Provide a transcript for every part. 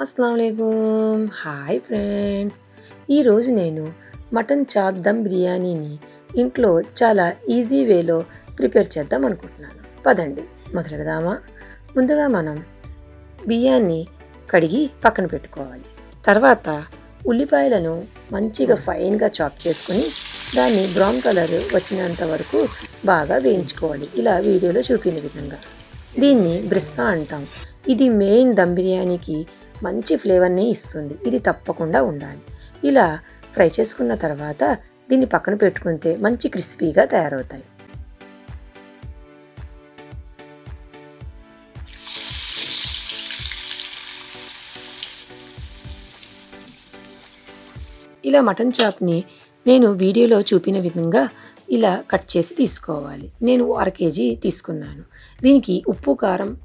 అస్సలం వాలేకుమ్ hi friends. ఈరోజు నేను మటన్ చాప్ దమ్ బిర్యానీని ఇంట్లో చాలా ఈజీ వేలో ప్రిపేర్ చేద్దాం అనుకుంటున్నాను. పదండి మొదలెడదామా? ముందుగా మనం బియ్యాన్ని కడిగి పక్కన పెట్టుకోవాలి. తర్వాత ఉల్లిపాయలను మంచిగా ఫైన్గా చాప్ చేసుకొని దాన్ని బ్రౌన్ కలర్ వచ్చినంత వరకు బాగా వేయించుకోవాలి. ఇలా వీడియోలో చూపిన విధంగా. దీన్ని బ్రిస్తా అంటాం. ఇది మెయిన్ దమ్ బిర్యానీకి మంచి ఫ్లేవర్ని ఇస్తుంది. ఇది తప్పకుండా ఉండాలి. ఇలా ఫ్రై చేసుకున్న తర్వాత దీన్ని పక్కన పెట్టుకుంటే మంచి క్రిస్పీగా తయారవుతాయి. ఇలా మటన్ చాప్ని నేను వీడియోలో చూపిన విధంగా ఇలా కట్ చేసి తీసుకోవాలి. నేను అర కేజీ తీసుకున్నాను. దీనికి ఉప్పు కారం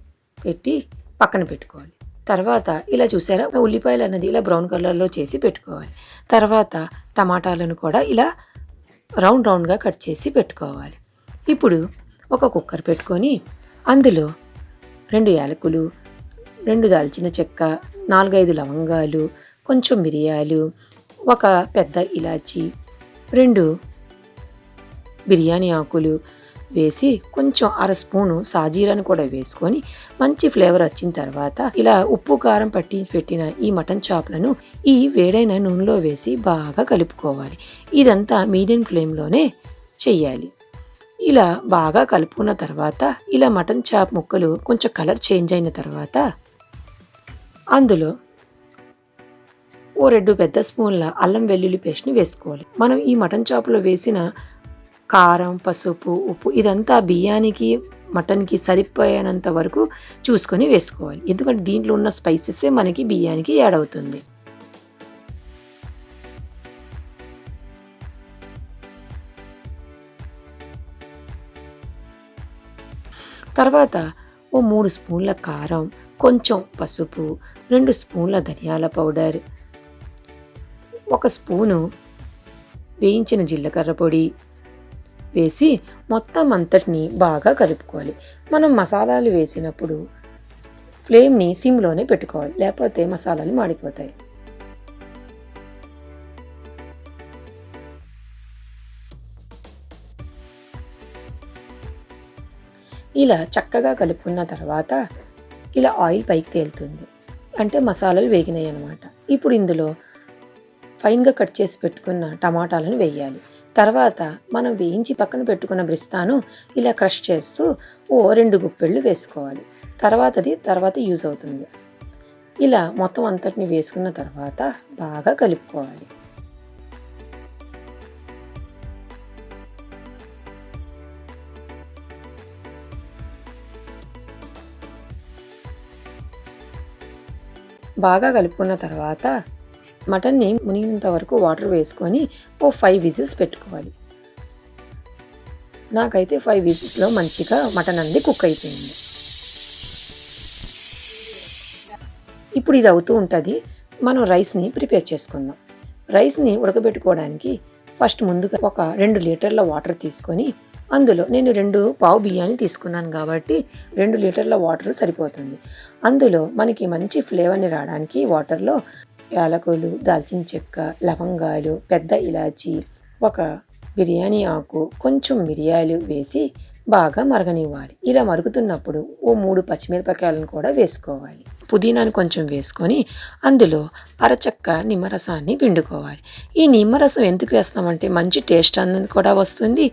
పెట్టి పక్కన పెట్టుకోవాలి. తర్వాత ఇలా చూసారా? ఉల్లిపాయలు అన్నది ఇలా బ్రౌన్ కలర్లో చేసి పెట్టుకోవాలి. తర్వాత టమాటాలను కూడా ఇలా రౌండ్ రౌండ్గా కట్ చేసి పెట్టుకోవాలి. ఇప్పుడు ఒక కుక్కర్ పెట్టుకొని అందులో రెండు యాలకులు రెండు దాల్చిన చెక్క నాలుగైదు లవంగాలు కొంచెం మిరియాలు ఒక పెద్ద ఇలాచి రెండు బిర్యానీ ఆకులు వేసి కొంచెం అర స్పూను సాజీరాను కూడా వేసుకొని మంచి ఫ్లేవర్ వచ్చిన తర్వాత ఇలా ఉప్పు కారం పట్టి పెట్టిన ఈ మటన్ చాప్లను ఈ వేడైన నూనెలో వేసి బాగా కలుపుకోవాలి. ఇదంతా మీడియం ఫ్లేమ్లోనే చెయ్యాలి ఇలా బాగా కలుపుకున్న తర్వాత ఇలా మటన్ చాప్ ముక్కలు కొంచెం కలర్ చేంజ్ అయిన తర్వాత అందులో ఓ రెండు పెద్ద స్పూన్ల అల్లం వెల్లుల్లి పేస్ట్ని వేసుకోవాలి. మనం ఈ మటన్ చాప్లో వేసిన కారం పసుపు ఉప్పు ఇదంతా బియ్యానికి మటన్కి సరిపోయేంత వరకు చూసుకొని వేసుకోవాలి. ఎందుకంటే దీంట్లో ఉన్న స్పైసెసే మనకి బియ్యానికి యాడ్ అవుతుంది. తర్వాత ఓ మూడు స్పూన్ల కారం కొంచెం పసుపు రెండు స్పూన్ల ధనియాల పౌడర్ ఒక స్పూను వేయించిన జీలకర్ర పొడి వేసి మొత్తం అంతటిని బాగా కలుపుకోవాలి. మనం మసాలాలు వేసినప్పుడు ఫ్లేమ్ని సిమ్లోనే పెట్టుకోవాలి. లేకపోతే మసాలాలు మాడిపోతాయి. ఇలా చక్కగా కలుపుకున్న తర్వాత ఇలా ఆయిల్ పైకి తేలుతుంది. అంటే మసాలాలు వేగినాయి అనమాట ఇప్పుడు ఇందులో ఫైన్గా కట్ చేసి పెట్టుకున్న టమాటాలను వేయాలి. తర్వాత మనం వేయించి పక్కన పెట్టుకున్న బ్రిస్తాను ఇలా క్రష్ చేస్తూ ఓ రెండు గుప్పెళ్ళు వేసుకోవాలి. తర్వాతది తర్వాత యూజ్ అవుతుంది. ఇలా మొత్తం అంతటిని వేసుకున్న తర్వాత బాగా కలుపుకోవాలి. బాగా కలుపుకున్న తర్వాత మటన్ని మునిగినంత వరకు వాటర్ వేసుకొని ఓ ఫైవ్ విజిల్స్ పెట్టుకోవాలి. నాకైతే ఫైవ్ విజిల్స్లో మంచిగా మటన్ అనేది కుక్ అయిపోయింది. ఇప్పుడు ఇది అవుతూ ఉంటుంది. మనం రైస్ని ప్రిపేర్ చేసుకుందాం. రైస్ని ఉడకబెట్టుకోవడానికి ఫస్ట్ ముందుగా ఒక రెండు లీటర్ల వాటర్ తీసుకొని అందులో నేను రెండు పావు బియ్యాన్ని తీసుకున్నాను కాబట్టి రెండు లీటర్ల వాటర్ సరిపోతుంది. అందులో మనకి మంచి ఫ్లేవర్ని రావడానికి వాటర్లో యాలకులు దాల్చిన చెక్క లవంగాలు పెద్ద ఇలాచి ఒక బిర్యానీ ఆకు కొంచెం మిరియాలు వేసి బాగా మరగనివ్వాలి. ఇలా మరుగుతున్నప్పుడు ఓ మూడు పచ్చిమిరపకాయలను కూడా వేసుకోవాలి. పుదీనాను కొంచెం వేసుకొని అందులో అరచక్క నిమ్మరసాన్ని పిండుకోవాలి. ఈ నిమ్మరసం ఎందుకు వేస్తామంటే మంచి టేస్ట్ అన్నది కూడా వస్తుంది.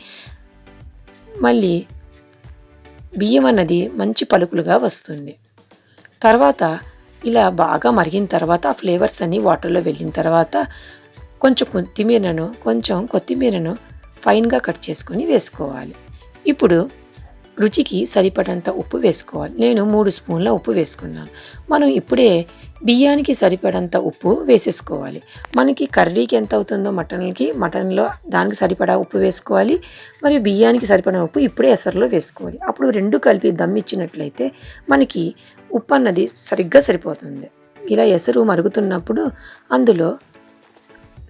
మళ్ళీ బియ్యం అన్నది మంచి పలుకులుగా వస్తుంది. తర్వాత ఇలా బాగా మరిగిన తర్వాత ఆ ఫ్లేవర్స్ అన్నీ వాటర్లో వెళ్ళిన తర్వాత కొంచెం కొత్తిమీరను కొంచెం కొత్తిమీరను ఫైన్గా కట్ చేసుకొని వేసుకోవాలి. ఇప్పుడు రుచికి సరిపడంత ఉప్పు వేసుకోవాలి. నేను మూడు స్పూన్ల ఉప్పు వేసుకున్నాను. మనం ఇప్పుడే బియ్యానికి సరిపడంత ఉప్పు వేసేసుకోవాలి. మనకి కర్రీకి ఎంత అవుతుందో మటన్కి మటన్లో దానికి సరిపడా ఉప్పు వేసుకోవాలి. మరియు బియ్యానికి సరిపడా ఉప్పు ఇప్పుడే ఎసరులో వేసుకోవాలి. అప్పుడు రెండు కలిపి దమ్ ఇచ్చినట్లయితే మనకి ఉప్పు అన్నది సరిగ్గా సరిపోతుంది. ఇలా ఎసరు మరుగుతున్నప్పుడు అందులో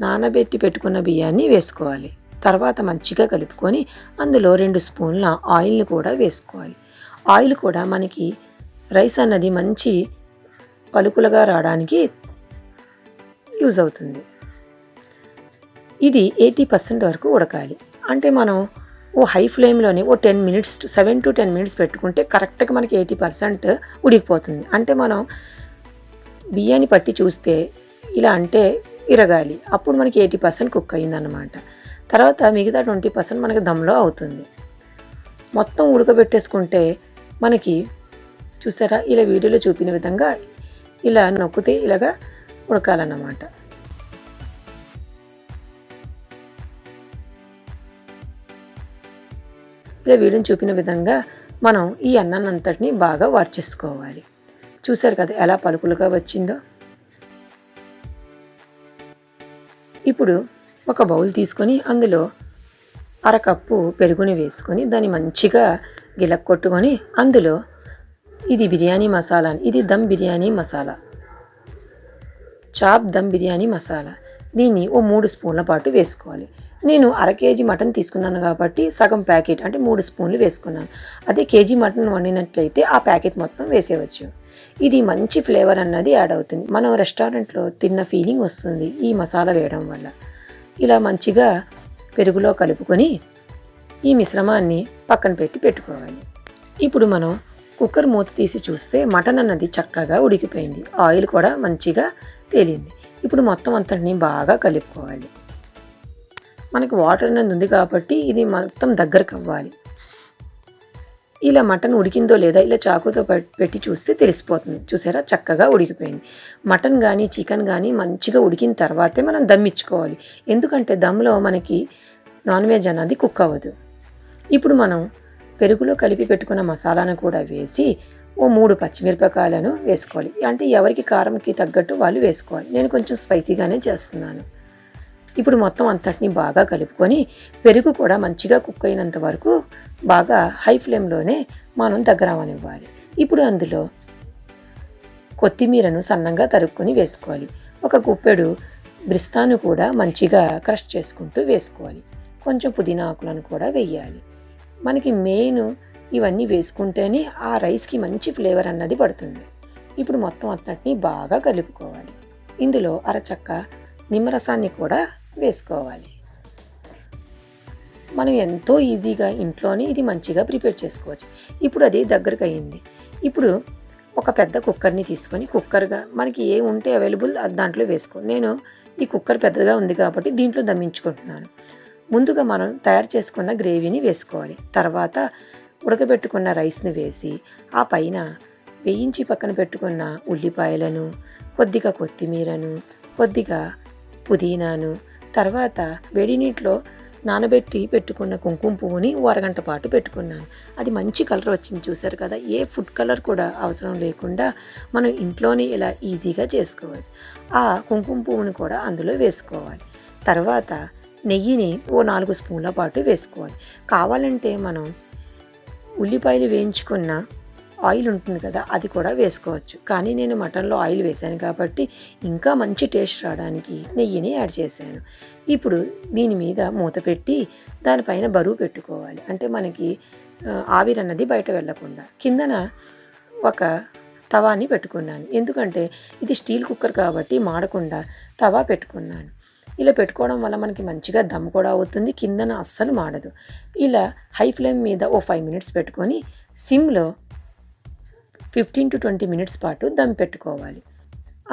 నానబెట్టి పెట్టుకున్న బియ్యాన్ని వేసుకోవాలి. తర్వాత మంచిగా కలుపుకొని అందులో రెండు స్పూన్ల ఆయిల్ని కూడా వేసుకోవాలి. ఆయిల్ కూడా మనకి రైస్ అన్నది మంచి పలుకులుగా రావడానికి యూజ్ అవుతుంది. ఇది ఎయిటీ పర్సెంట్ వరకు ఉడకాలి. అంటే మనం ఓ హై ఫ్లేమ్లోనే ఓ ten minutes seven to ten minutes పెట్టుకుంటే కరెక్ట్గా మనకి ఎయిటీ పర్సెంట్ ఉడికిపోతుంది. అంటే మనం బియ్యాన్ని పట్టి చూస్తే ఇలా అంటే విరగాలి అప్పుడు మనకి ఎయిటీ పర్సెంట్ కుక్ అయిందన్నమాట తర్వాత మిగతా ట్వంటీ పర్సెంట్ మనకి దమ్లో అవుతుంది. మొత్తం ఉడకబెట్టేసుకుంటే మనకి చూసారా? ఇలా వీడియోలో చూపిన విధంగా ఇలా నొక్కితే ఇలాగా ఉడకాలన్నమాట. ఇలా వీడియోని చూపిన విధంగా మనం ఈ అన్నాన్ని అంతటిని బాగా వార్చేసుకోవాలి చూసారు కదా ఎలా పలుకులుగా వచ్చిందో? ఇప్పుడు ఒక బౌల్ తీసుకొని అందులో అరకప్పు పెరుగుని వేసుకొని దాన్ని మంచిగా గిలక్ కొట్టుకొని అందులో ఇది బిర్యానీ మసాలా ఇది దమ్ బిర్యానీ మసాలా చాప్ దమ్ బిర్యానీ మసాలా. దీన్ని ఓ మూడు స్పూన్ల పాటు వేసుకోవాలి. నేను అర కేజీ మటన్ తీసుకున్నాను కాబట్టి సగం ప్యాకెట్ అంటే మూడు స్పూన్లు వేసుకున్నాను. అదే కేజీ మటన్ వండినట్లయితే ఆ ప్యాకెట్ మొత్తం వేసేవచ్చు ఇది మంచి ఫ్లేవర్ అన్నది యాడ్ అవుతుంది. మనం రెస్టారెంట్లో తిన్న ఫీలింగ్ వస్తుంది ఈ మసాలా వేయడం వల్ల. ఇలా మంచిగా పెరుగులో కలుపుకొని ఈ మిశ్రమాన్ని పక్కన పెట్టి పెట్టుకోవాలి. ఇప్పుడు మనం కుక్కర్ మూత తీసి చూస్తే మటన్ అన్నది చక్కగా ఉడికిపోయింది. ఆయిల్ కూడా మంచిగా తేలింది. ఇప్పుడు మొత్తం అంతటిని బాగా కలుపుకోవాలి. మనకి వాటర్ అనేది ఉంది కాబట్టి ఇది మొత్తం దగ్గరకు అవ్వాలి. ఇలా మటన్ ఉడికిందో లేదా ఇలా చాకుతో పెట్టి చూస్తే తెలిసిపోతుంది. చూసారా? చక్కగా ఉడికిపోయింది. మటన్ కానీ చికెన్ కానీ మంచిగా ఉడికిన తర్వాతే మనం దమ్ ఇచ్చుకోవాలి ఎందుకంటే దమ్లో మనకి నాన్ వెజ్ అన్నది కుక్ అవ్వదు. ఇప్పుడు మనం పెరుగులో కలిపి పెట్టుకున్న మసాలాను కూడా వేసి ఓ మూడు పచ్చిమిరపకాయలను వేసుకోవాలి. అంటే ఎవరికి కారంకి తగ్గట్టు వాళ్ళు వేసుకోవాలి. నేను కొంచెం స్పైసీగానే చేస్తున్నాను. ఇప్పుడు మొత్తం అంతటిని బాగా కలుపుకొని పెరుగు కూడా మంచిగా కుక్ అయినంత వరకు బాగా హై ఫ్లేమ్లోనే మనం దగ్గర అవనివ్వాలి. ఇప్పుడు అందులో కొత్తిమీరను సన్నంగా తరుక్కొని వేసుకోవాలి. ఒక గుప్పెడు బ్రిస్తాను కూడా మంచిగా క్రష్ చేసుకుంటూ వేసుకోవాలి. కొంచెం పుదీనా ఆకులను కూడా వేయాలి. మనకి మెయిన్ ఇవన్నీ వేసుకుంటేనే ఆ రైస్కి మంచి ఫ్లేవర్ అన్నది పడుతుంది. ఇప్పుడు మొత్తం అంతటిని బాగా కలుపుకోవాలి. ఇందులో అరచక్క నిమ్మరసాన్ని కూడా వేసుకోవాలి. మనం ఎంతో ఈజీగా ఇంట్లోనే ఇది మంచిగా ప్రిపేర్ చేసుకోవచ్చు. ఇప్పుడు అది దగ్గరకు అయ్యింది. ఇప్పుడు ఒక పెద్ద కుక్కర్ని తీసుకొని కుక్కర్గా మనకి ఏ ఉంటే అవైలబుల్ దాంట్లో వేసుకో. నేను ఈ కుక్కర్ పెద్దగా ఉంది కాబట్టి దీంట్లో దమ్మించుకుంటున్నాను. ముందుగా మనం తయారు చేసుకున్న గ్రేవీని వేసుకోవాలి. తర్వాత ఉడకబెట్టుకున్న రైస్ని వేసి ఆ పైన వేయించి పక్కన పెట్టుకున్న ఉల్లిపాయలను కొద్దిగా కొత్తిమీరను కొద్దిగా పుదీనాను తర్వాత వేడి నీటిలో నానబెట్టి పెట్టుకున్న కుంకుమ పువ్వుని అరగంట పాటు పెట్టుకున్నాను. అది మంచి కలర్ వచ్చింది చూసారు కదా. ఏ ఫుడ్ కలర్ కూడా అవసరం లేకుండా మనం ఇంట్లోనే ఇలా ఈజీగా చేసుకోవచ్చు. ఆ కుంకుమ పువ్వుని కూడా అందులో వేసుకోవాలి. తర్వాత నెయ్యిని ఓ నాలుగు స్పూన్ల పాటు వేసుకోవాలి. కావాలంటే మనం ఉల్లిపాయలు వేయించుకున్న ఆయిల్ ఉంటుంది కదా అది కూడా వేసుకోవచ్చు. కానీ నేను మటన్లో ఆయిల్ వేశాను కాబట్టి ఇంకా మంచి టేస్ట్ రావడానికి నెయ్యిని యాడ్ చేశాను. ఇప్పుడు దీని మీద మూత పెట్టి దానిపైన బరువు పెట్టుకోవాలి. అంటే మనకి ఆవిరి అన్నది బయట వెళ్ళకుండా కిందన ఒక తవాని పెట్టుకున్నాను. ఎందుకంటే ఇది స్టీల్ కుక్కర్ కాబట్టి మాడకుండా తవా పెట్టుకున్నాను. ఇలా పెట్టుకోవడం వల్ల మనకి మంచిగా దమ్ కూడా అవుతుంది కిందన అస్సలు మాడదు. ఇలా హై ఫ్లేమ్ మీద ఓ ఫైవ్ మినిట్స్ పెట్టుకొని సిమ్లో ఫిఫ్టీన్ టు ట్వంటీ మినిట్స్ పాటు దమ్ పెట్టుకోవాలి.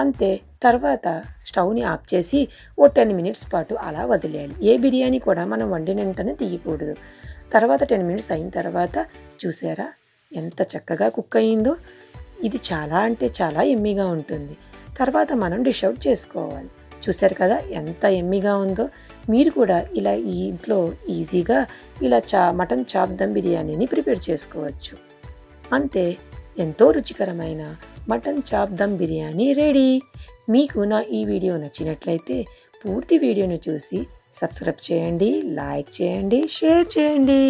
అంతే తర్వాత స్టవ్ని ఆఫ్ చేసి ఓ టెన్ మినిట్స్ పాటు అలా వదిలేయాలి. ఏ బిర్యానీ కూడా మనం వండిన వెంటనే తీయకూడదు. తర్వాత టెన్ మినిట్స్ అయిన తర్వాత చూసారా ఎంత చక్కగా కుక్ అయ్యిందో ఇది చాలా అంటే చాలా ఎమ్మీగా ఉంటుంది. తర్వాత మనం డిష్ అవుట్ చేసుకోవాలి. చూశారు కదా ఎంత ఎమ్మిగా ఉందో. మీరు కూడా ఇలా ఈ ఇంట్లో ఈజీగా ఇలా చా మటన్ చాప్ దమ్ బిర్యానీని ప్రిపేర్ చేసుకోవచ్చు. అంతే ఎంతో రుచికరమైన mutton chop dum biryani ready. మీకు నా ఈ వీడియో నచ్చినట్లయితే పూర్తి వీడియోను చూసి సబ్స్క్రైబ్ చేయండి లైక్ చేయండి షేర్ చేయండి.